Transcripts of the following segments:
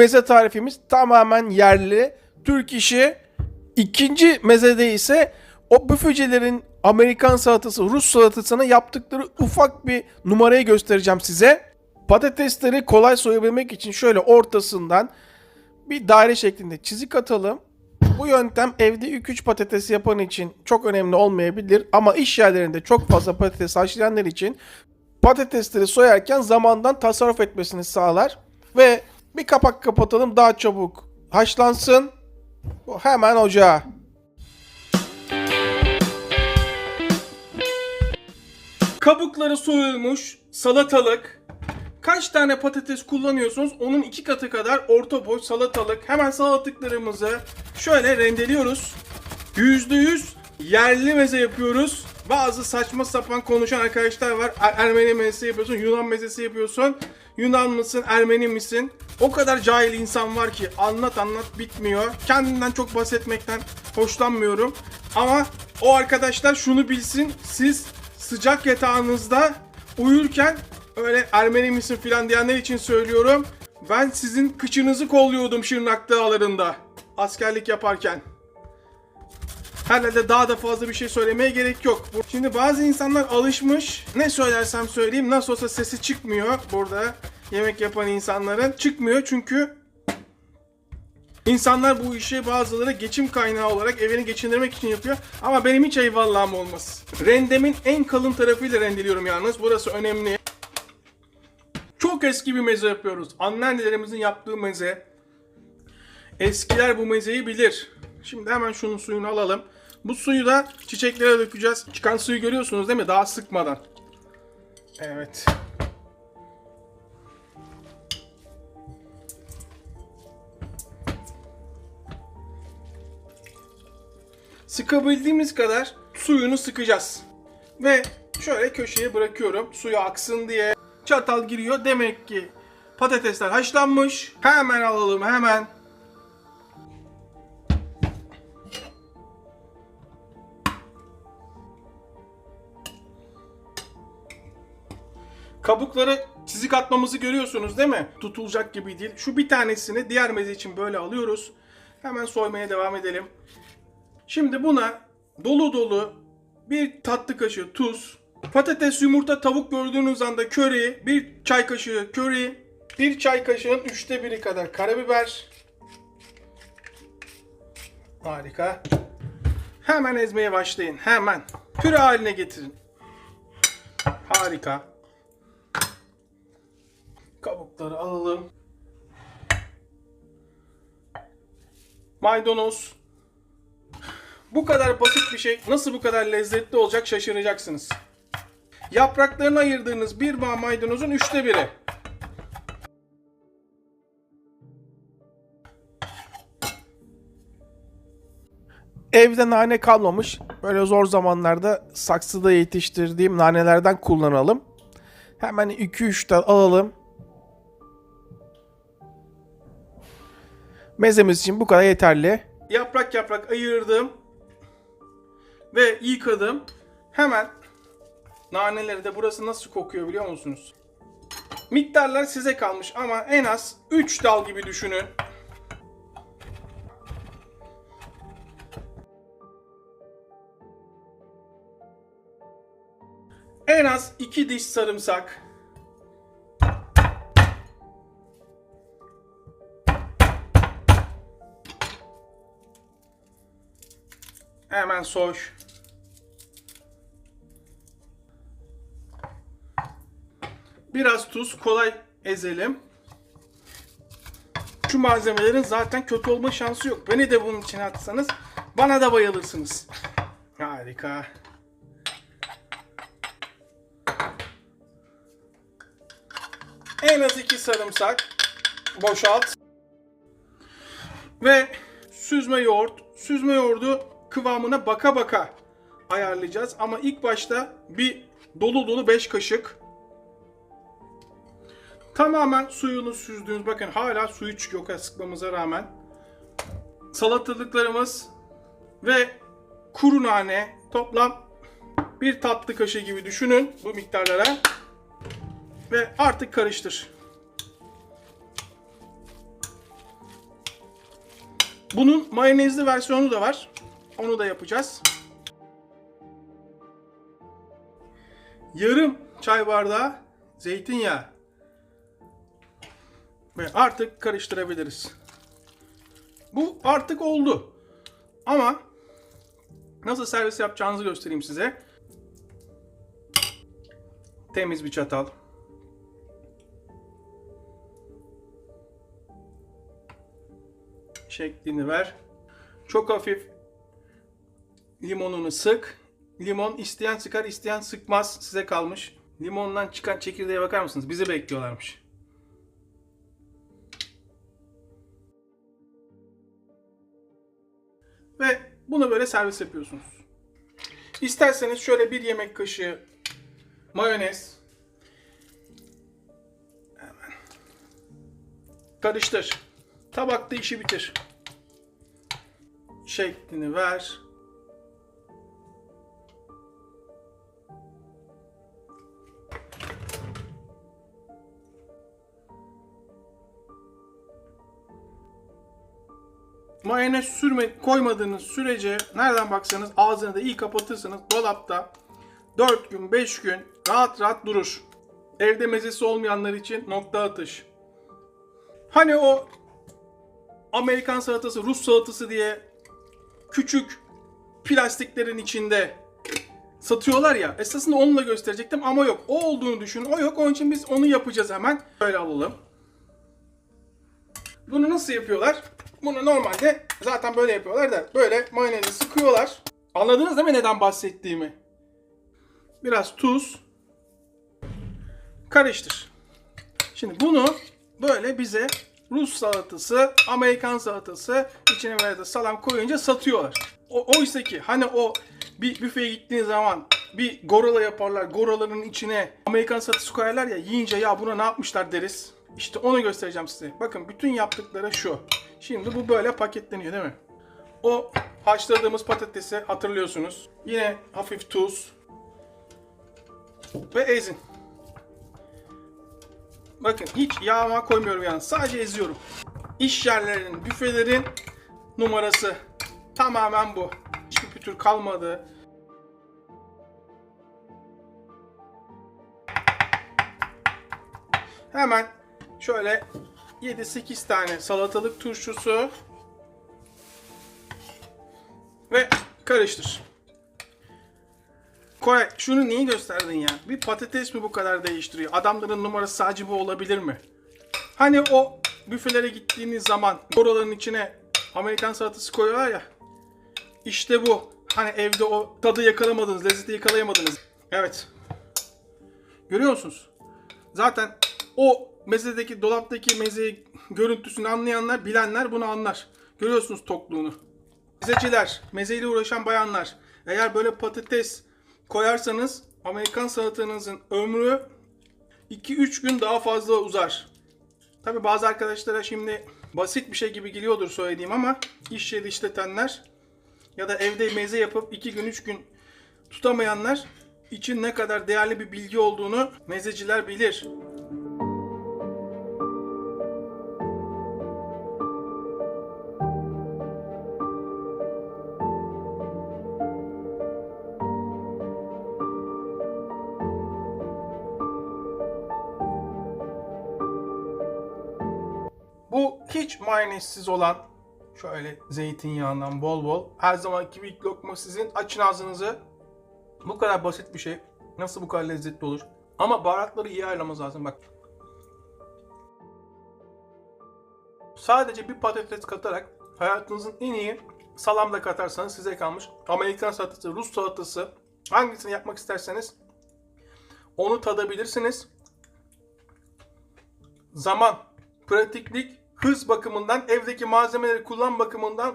meze tarifimiz tamamen yerli. Türk işi. İkinci mezede ise o büfecilerin Amerikan salatası, Rus salatasına yaptıkları ufak bir numarayı göstereceğim size. Patatesleri kolay soyabilmek için şöyle ortasından bir daire şeklinde çizik atalım. Bu yöntem evde 2-3 patates yapan için çok önemli olmayabilir ama iş yerlerinde çok fazla patates haşlayanlar için patatesleri soyarken zamandan tasarruf etmesini sağlar. Ve bir kapak kapatalım daha çabuk haşlansın. Hemen ocağa. Kabukları soyulmuş salatalık. Kaç tane patates kullanıyorsunuz? Onun iki katı kadar orta boy salatalık. Hemen salatalıklarımızı şöyle rendeliyoruz. %100 yerli meze yapıyoruz. Bazı saçma sapan konuşan arkadaşlar var. Er- Ermeni mezesi yapıyorsun, Yunan mezesi yapıyorsun. Yunan mısın, Ermeni misin? O kadar cahil insan var ki anlat anlat bitmiyor. Kendimden çok bahsetmekten hoşlanmıyorum. Ama o arkadaşlar şunu bilsin. Siz sıcak yatağınızda uyurken öyle Ermeni misin filan diyenler için söylüyorum. Ben sizin kıçınızı kolluyordum Şırnak Dağları'nda askerlik yaparken. Herhalde daha da fazla bir şey söylemeye gerek yok. Şimdi bazı insanlar alışmış. Ne söylersem söyleyeyim nasıl olsa sesi çıkmıyor burada. Yemek yapan insanların çıkmıyor çünkü İnsanlar bu işi bazıları geçim kaynağı olarak evini geçindirmek için yapıyor. Ama benim hiç eyvallahım olmaz. Rendemin en kalın tarafıyla rendeliyorum yalnız. Burası önemli. Çok eski bir meze yapıyoruz. Anneannelerimizin yaptığı meze. Eskiler bu mezeyi bilir. Şimdi hemen şunun suyunu alalım. Bu suyu da çiçeklere dökeceğiz. Çıkan suyu görüyorsunuz değil mi? Daha sıkmadan. Evet. Sıkabildiğimiz kadar suyunu sıkacağız. Ve şöyle köşeye bırakıyorum suyu aksın diye. Çatal giriyor. Demek ki patatesler haşlanmış. Hemen alalım hemen. Kabukları çizik atmamızı görüyorsunuz değil mi? Tutulacak gibi değil. Şu bir tanesini diğer meze için böyle alıyoruz. Hemen soymaya devam edelim. Şimdi buna dolu dolu bir tatlı kaşığı tuz, patates, yumurta, tavuk gördüğünüz anda köri, bir çay kaşığı köri, bir çay kaşığın üçte biri kadar karabiber. Harika. Hemen ezmeye başlayın. Hemen. Püre haline getirin. Harika. Kabukları alalım. Maydanoz. Bu kadar basit bir şey nasıl bu kadar lezzetli olacak şaşıracaksınız. Yapraklarını ayırdığınız bir bağ maydanozun üçte biri. Evde nane kalmamış. Böyle zor zamanlarda saksıda yetiştirdiğim nanelerden kullanalım. Hemen 2-3 tane alalım. Mezemiz için bu kadar yeterli. Yaprak yaprak ayırdım ve yıkadım. Hemen naneleri de burası nasıl kokuyor biliyor musunuz? Miktarlar size kalmış ama en az 3 dal gibi düşünün. En az 2 diş sarımsak. Hemen soy. Biraz tuz kolay ezelim. Şu malzemelerin zaten kötü olma şansı yok. Beni de bunun içine atsanız bana da bayılırsınız. Harika. En az iki sarımsak. Boşalt. Ve süzme yoğurt. Süzme yoğurdu kıvamına baka baka ayarlayacağız. Ama ilk başta bir dolu dolu 5 kaşık. Tamamen suyunu süzdüğünüz bakın hala suyu çıkıyor sıkmamıza rağmen. Salatalıklarımız ve kuru nane toplam bir tatlı kaşığı gibi düşünün bu miktarlara. Ve artık karıştır. Bunun mayonezli versiyonu da var. Onu da yapacağız. Yarım çay bardağı zeytinyağı. Ve artık karıştırabiliriz. Bu artık oldu. Ama nasıl servis yapacağınızı göstereyim size. Temiz bir çatal. Şeklini ver. Çok hafif limonunu sık. Limon isteyen sıkar, isteyen sıkmaz. Size kalmış. Limondan çıkan çekirdeğe bakar mısınız? Bizi bekliyorlarmış. Ve bunu böyle servis yapıyorsunuz. İsterseniz şöyle bir yemek kaşığı mayonez. Hemen. Karıştır. Tabakta işi bitir. Şeklini ver. Mayonez sürme, koymadığınız sürece nereden baksanız ağzını da iyi kapatırsınız. Dolapta 4 gün 5 gün rahat rahat durur. Evde mezesi olmayanlar için nokta atış. Hani o Amerikan salatası, Rus salatası diye küçük plastiklerin içinde satıyorlar ya. Esasında onu da gösterecektim ama yok. O olduğunu düşünün. O yok. Onun için biz onu yapacağız hemen. Böyle alalım. Bunu nasıl yapıyorlar? Bunu normalde zaten böyle yapıyorlar da böyle mayonezi sıkıyorlar. Anladınız değil mi neden bahsettiğimi? Biraz tuz. Karıştır. Şimdi bunu böyle bize Rus salatası, Amerikan salatası içine böyle de salam koyunca satıyorlar. O, oysa ki hani o bir büfeye gittiğiniz zaman bir gorola yaparlar. Goroların içine Amerikan salatası koyarlar ya yiyince ya buna ne yapmışlar deriz. İşte onu göstereceğim size. Bakın bütün yaptıkları şu. Şimdi bu böyle paketleniyor değil mi? O haşladığımız patatesi hatırlıyorsunuz. Yine hafif tuz ve ezin. Bakın hiç yağma koymuyorum yani. Sadece eziyorum. İş yerlerinin, büfelerin numarası tamamen bu. Hiçbir pütür kalmadı. Hemen şöyle 7-8 tane salatalık turşusu ve karıştır. Koy, şunu niye gösterdin ya? Bir patates mi bu kadar değiştiriyor? Adamların numarası sadece bu olabilir mi? Hani o büfelere gittiğiniz zaman oraların içine Amerikan salatası koyuyorlar ya. İşte bu. Hani evde o tadı yakalamadınız, lezzeti yakalayamadınız. Evet. Görüyor musunuz? Zaten o mezedeki, dolaptaki mezeyi görüntüsünü anlayanlar, bilenler bunu anlar. Görüyorsunuz tokluğunu. Mezeciler, mezeyle uğraşan bayanlar. Eğer böyle patates koyarsanız Amerikan salatanızın ömrü 2-3 gün daha fazla uzar. Tabi bazı arkadaşlara şimdi basit bir şey gibi geliyordur söylediğim ama iş yeri işletenler ya da evde meze yapıp 2 gün 3 gün tutamayanlar için ne kadar değerli bir bilgi olduğunu mezeciler bilir. Hiç mayonezsiz olan şöyle zeytinyağından bol bol her zamanki bir lokma sizin açın ağzınızı. Bu kadar basit bir şey. Nasıl bu kadar lezzetli olur? Ama baharatları iyi ayarlamanız lazım bak. Sadece bir patates katarak hayatınızın en iyi salam da katarsanız size kalmış. Amerikan salatası, Rus salatası hangisini yapmak isterseniz onu tadabilirsiniz. Zaman, pratiklik, hız bakımından, evdeki malzemeleri kullan bakımından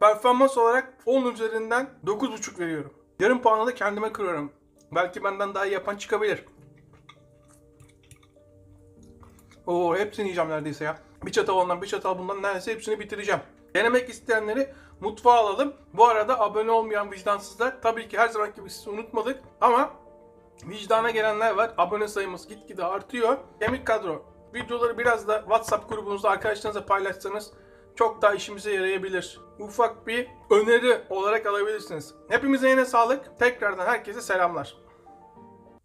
performans olarak 10 üzerinden 9.5 veriyorum. Yarım puanı da kendime kırıyorum. Belki benden daha iyi yapan çıkabilir. Oo hepsini yiyeceğim neredeyse ya. Bir çatal ondan bir çatal bundan neredeyse hepsini bitireceğim. Denemek isteyenleri mutfağa alalım. Bu arada abone olmayan vicdansızlar tabii ki her zamanki gibi sizi unutmadık ama vicdana gelenler var. Abone sayımız gitgide artıyor. Kemik kadro videoları biraz da WhatsApp grubunuzda arkadaşlarınızla paylaşsanız çok daha işimize yarayabilir. Ufak bir öneri olarak alabilirsiniz. Hepimize yine sağlık. Tekrardan herkese selamlar.